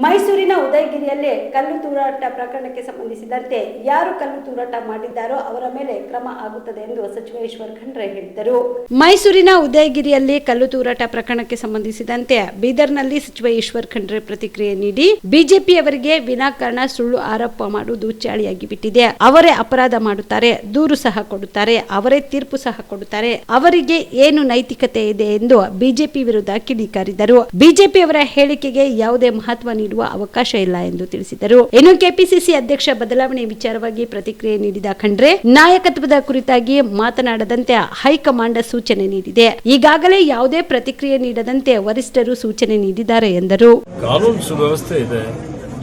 ಮೈಸೂರಿನ ಉದಯಗಿರಿಯಲ್ಲಿ ಕಲ್ಲು ತೂರಾಟ ಪ್ರಕರಣಕ್ಕೆ ಸಂಬಂಧಿಸಿದಂತೆ ಯಾರು ಕಲ್ಲು ತೂರಾಟ ಮಾಡಿದ್ದಾರೋ ಅವರ ಮೇಲೆ ಕ್ರಮ ಆಗುತ್ತದೆ ಎಂದು ಸಚಿವ ಈಶ್ವರ್ ಖಂಡ್ರೆ ಹೇಳಿದರು ಮೈಸೂರಿನ ಉದಯಗಿರಿಯಲ್ಲಿ ಕಲ್ಲು ತೂರಾಟ ಪ್ರಕರಣಕ್ಕೆ ಸಂಬಂಧಿಸಿದಂತೆ ಬೀದರ್ನಲ್ಲಿ ಸಚಿವ ಈಶ್ವರ್ ಖಂಡ್ರೆ ಪ್ರತಿಕ್ರಿಯೆ ನೀಡಿ, ಬಿಜೆಪಿಯವರಿಗೆ ವಿನಾಕಾರಣ ಸುಳ್ಳು ಆರೋಪ ಮಾಡುವುದು ಚಾಳಿಯಾಗಿ ಬಿಟ್ಟಿದೆ ಅವರೇ ಅಪರಾಧ ಮಾಡುತ್ತಾರೆ, ದೂರು ಸಹ ಕೊಡುತ್ತಾರೆ, ಅವರೇ ತೀರ್ಪು ಸಹ ಕೊಡುತ್ತಾರೆ, ಅವರಿಗೆ ಏನು ನೈತಿಕತೆ ಇದೆ ಎಂದು ಬಿಜೆಪಿ ವಿರುದ್ಧ ಕಿಡಿಕಾರಿದರು. ಬಿಜೆಪಿಯವರ ಹೇಳಿಕೆಗೆ ಯಾವುದೇ ಮಹತ್ವ ನೀಡುವ ಅವಕಾಶ ಇಲ್ಲ ಎಂದು ತಿಳಿಸಿದರು. ಇನ್ನು ಕೆಪಿಸಿಸಿ ಅಧ್ಯಕ್ಷ ಬದಲಾವಣೆ ವಿಚಾರವಾಗಿ ಪ್ರತಿಕ್ರಿಯೆ ನೀಡಿದ ಖಂಡ್ರೆ ನಾಯಕತ್ವದ ಕುರಿತಾಗಿ ಮಾತನಾಡದಂತೆ ಹೈಕಮಾಂಡ್ ಸೂಚನೆ ನೀಡಿದೆ. ಈಗಾಗಲೇ ಯಾವುದೇ ಪ್ರತಿಕ್ರಿಯೆ ನೀಡದಂತೆ ವರಿಷ್ಠರು ಸೂಚನೆ ನೀಡಿದ್ದಾರೆ ಎಂದರು. ಕಾನೂನು ಸುವ್ಯವಸ್ಥೆ ಇದೆ.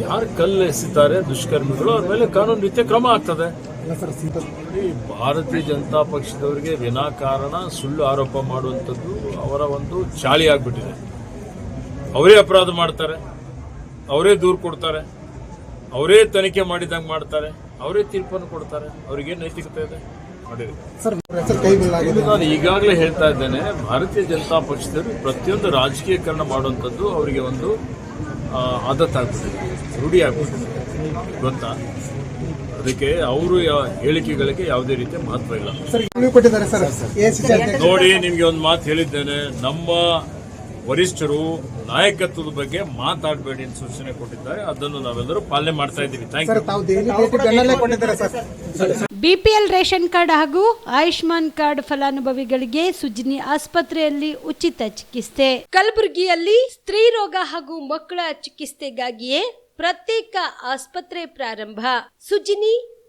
ಯಾರು ಕಲ್ಲೆಸಿದ್ದಾರೆ ದುಷ್ಕರ್ಮಿಗಳು ಅವರ ಮೇಲೆ ಕಾನೂನು ರೀತಿಯ ಕ್ರಮ ಆಗ್ತದೆ. ಭಾರತೀಯ ಜನತಾ ಪಕ್ಷದವರಿಗೆ ವಿನಾಕಾರಣ ಸುಳ್ಳು ಆರೋಪ ಮಾಡುವಂಥದ್ದು ಅವರ ಒಂದು ಚಾಳಿ ಆಗ್ಬಿಟ್ಟಿದೆ. ಅವರೇ ಅಪರಾಧ ಮಾಡ್ತಾರೆ. ಅವರೇ ದೂರು ಕೊಡ್ತಾರೆ. ಅವರೇ ತನಿಖೆ ಮಾಡಿದಂಗೆ ಮಾಡ್ತಾರೆ. ಅವರೇ ತೀರ್ಪನ್ನು ಕೊಡ್ತಾರೆ. ಅವ್ರಿಗೆ ನೈತಿಕತೆ ಇದೆ? ನಾನು ಈಗಾಗಲೇ ಹೇಳ್ತಾ ಇದ್ದೇನೆ ಭಾರತೀಯ ಜನತಾ ಪಕ್ಷದವರು ಪ್ರತಿಯೊಂದು ರಾಜಕೀಯಕರಣ ಮಾಡುವಂಥದ್ದು ಅವರಿಗೆ ಒಂದು ಆ, ಆದತ್ ಆಗ್ಬಿಟ್ಟಿದೆ. ರೂಢಿ ಆಗ್ಬಿಟ್ಟಿದೆ. ಗೊತ್ತಾ? ಅದಕ್ಕೆ ಅವರು ಹೇಳಿಕೆಗಳಿಗೆ ಯಾವುದೇ ರೀತಿಯ ಮಹತ್ವ ಇಲ್ಲ. ನೋಡಿ ನಿಮ್ಗೆ ಒಂದು ಮಾತು ಹೇಳಿದ್ದೇನೆ. ನಮ್ಮ ವರಿಷ್ಠರು ನಾಯಕತ್ವದ ಬಗ್ಗೆ ಮಾತಾಡಬೇಡಿ ಅಂತ ಸೂಚನೆ ಕೊಟ್ಟಿದ್ದಾರೆ. ಅದನ್ನು ನಾವೆಲ್ಲರೂ ಪಾಲನೆ ಮಾಡ್ತಾ ಇದ್ದೀವಿ. ಬಿಪಿಎಲ್ ರೇಷನ್ ಕಾರ್ಡ್ ಹಾಗೂ ಆಯುಷ್ಮಾನ್ ಕಾರ್ಡ್ ಫಲಾನುಭವಿಗಳಿಗೆ ಸುಜ್ನಿ ಆಸ್ಪತ್ರೆಯಲ್ಲಿ ಉಚಿತ ಚಿಕಿತ್ಸೆ. ಕಲಬುರಗಿಯಲ್ಲಿ ಸ್ತ್ರೀ ರೋಗ ಹಾಗೂ ಮಕ್ಕಳ ಚಿಕಿತ್ಸೆಗಾಗಿಯೇ ಪ್ರತ್ಯೇಕ ಆಸ್ಪತ್ರೆ ಪ್ರಾರಂಭ. ಸುಜಿನಿ